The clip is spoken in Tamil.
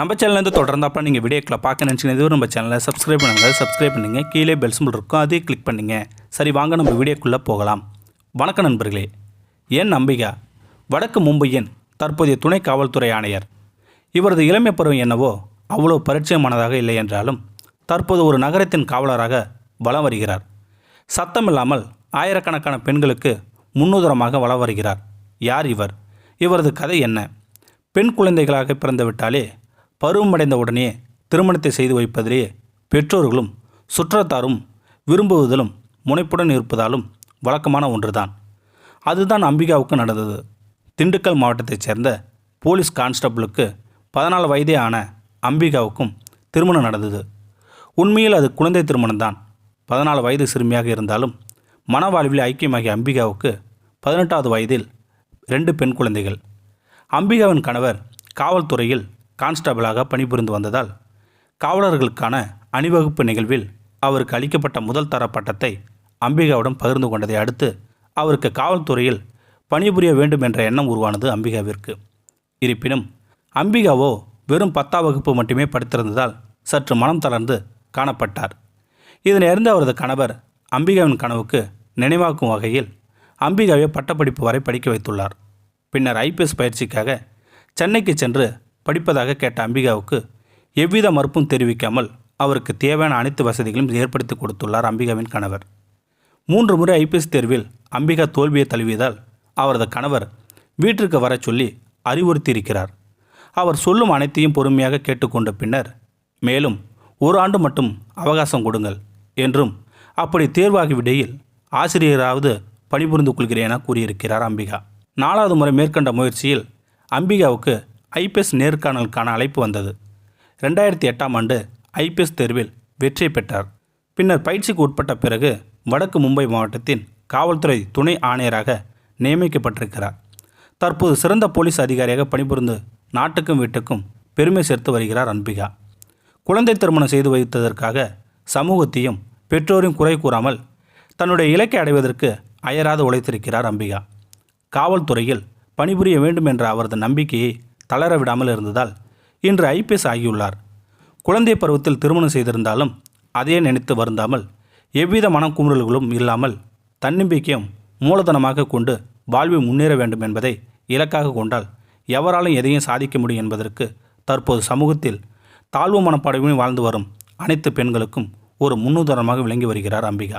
நம்ம சேனல்லேருந்து தொடர்ந்தாப்பா நீங்கள் வீடியோக்களை பார்க்க நினச்சிங்கன்னா இதுவரை நம்ம சேனலை சப்ஸ்கிரைப் பண்ணுங்கள் சப்ஸ்கிரைப் பண்ணுங்கள் கீழே பெல் சிம்பிள் இருக்கும் அதையும் கிளிக் பண்ணுங்கள் சரி வாங்க நம்ம வீடியோக்குள்ளே போகலாம். வணக்கம் நண்பர்களே என் நம்பிகா வடக்கு மும்பையின் தற்போதைய துணை காவல்துறை ஆணையர். இவரது இளமை பருவம் என்னவோ அவ்வளோ பரிச்சயமானதாக இல்லை என்றாலும் தற்போது ஒரு நகரத்தின் காவலராக வலம் வருகிறார். சத்தமில்லாமல் ஆயிரக்கணக்கான பெண்களுக்கு முன்னுதரமாக வலம் வருகிறார். யார் இவர்? இவரது கதை என்ன? பெண் குழந்தைகளாக பிறந்துவிட்டாலே பருவமடைந்த உடனே திருமணத்தை செய்து வைப்பதிலே பெற்றோர்களும் சுற்றத்தாரும் விரும்புவதிலும் முனைப்புடன் இருப்பதாலும் வழக்கமான ஒன்றுதான். அதுதான் அம்பிகாவுக்கு நடந்தது. திண்டுக்கல் மாவட்டத்தைச் சேர்ந்த போலீஸ் கான்ஸ்டபிளுக்கு பதினாலு வயதே ஆன அம்பிகாவுக்கும் திருமணம் நடந்தது. உண்மையில் அது குழந்தை திருமணம்தான். பதினாலு வயது சிறுமியாக இருந்தாலும் மனவாழ்வில் ஐக்கியமாகிய அம்பிகாவுக்கு பதினெட்டாவது வயதில் ரெண்டு பெண் குழந்தைகள். அம்பிகாவின் கணவர் காவல்துறையில் கான்ஸ்டபிளாக பணிபுரிந்து வந்ததால் காவலர்களுக்கான அணிவகுப்பு நிகழ்வில் அவருக்கு அளிக்கப்பட்ட முதல் தர பட்டத்தை அம்பிகாவுடன் பகிர்ந்து கொண்டதை அடுத்து அவருக்கு காவல்துறையில் பணிபுரிய வேண்டும் என்ற எண்ணம் உருவானது அம்பிகாவிற்கு. இருப்பினும் அம்பிகாவோ வெறும் பத்தாம் வகுப்பு மட்டுமே படித்திருந்ததால் சற்று மனம் தளர்ந்து காணப்பட்டார். இதனை அறிந்த அவரது கணவர் அம்பிகாவின் கனவுக்கு நினைவாக்கும் வகையில் அம்பிகாவை பட்டப்படிப்பு வரை படிக்க வைத்துள்ளார். பின்னர் ஐபிஎஸ் பயிற்சிக்காக சென்னைக்கு சென்று படிப்பதாக கேட்ட அம்பிகாவுக்கு எவ்வித மறுப்பும் தெரிவிக்காமல் அவருக்கு தேவையான அனைத்து வசதிகளும் ஏற்படுத்தி கொடுத்துள்ளார் அம்பிகாவின் கணவர். மூன்று முறை ஐபிஎஸ் தேர்வில் அம்பிகா தோல்வியை தழுவியதால் அவரது கணவர் வீட்டிற்கு வரச் சொல்லி அறிவுறுத்தியிருக்கிறார். அவர் சொல்லும் அனைத்தையும் பொறுமையாக கேட்டுக்கொண்ட பின்னர் மேலும் ஒரு ஆண்டு மட்டும் அவகாசம் கொடுங்கள் என்றும் அப்படி தேர்வாகிவிடையில் ஆசிரியராவது பணிபுரிந்து கொள்கிறேன் என கூறியிருக்கிறார் அம்பிகா. நாலாவது முறை மேற்கொண்ட முயற்சியில் அம்பிகாவுக்கு ஐபிஎஸ் நேர்காணலுக்கான அழைப்பு வந்தது. ரெண்டாயிரத்தி எட்டாம் ஆண்டு ஐபிஎஸ் தேர்வில் வெற்றி பெற்றார். பின்னர் பயிற்சிக்கு உட்பட்ட பிறகு வடக்கு மும்பை மாவட்டத்தின் காவல்துறை துணை ஆணையராக நியமிக்கப்பட்டிருக்கிறார். தற்போது சிறந்த போலீஸ் அதிகாரியாக பணிபுரிந்து நாட்டுக்கும் வீட்டுக்கும் பெருமை சேர்த்து வருகிறார் அன்பிகா. குழந்தை திருமணம் செய்து வைத்ததற்காக சமூகத்தையும் பெற்றோரையும் குறை கூறாமல் தன்னுடைய இலக்கை அடைவதற்கு அயராது உழைத்திருக்கிறார் அம்பிகா. காவல்துறையில் பணிபுரிய வேண்டும் என்ற அவரது நம்பிக்கையை தளர விடாமல் இருந்ததால் இன்று ஐபிஎஸ் ஆகியுள்ளார். குழந்தை பருவத்தில் திருமணம் செய்திருந்தாலும் அதையே நினைத்து வருந்தாமல் எவ்வித மனக்குமுறல்களும் இல்லாமல் தன்னம்பிக்கையும் மூலதனமாக கொண்டு வாழ்வில் முன்னேற வேண்டும் என்பதை இலக்காக கொண்டால் எவராலும் எதையும் சாதிக்க முடியும் என்பதற்கு தற்போது சமூகத்தில் தாழ்வு மனப்பாடமையும் வாழ்ந்து வரும் அனைத்து பெண்களுக்கும் ஒரு முன்னுதாரணமாக விளங்கி வருகிறார் அம்பிகா.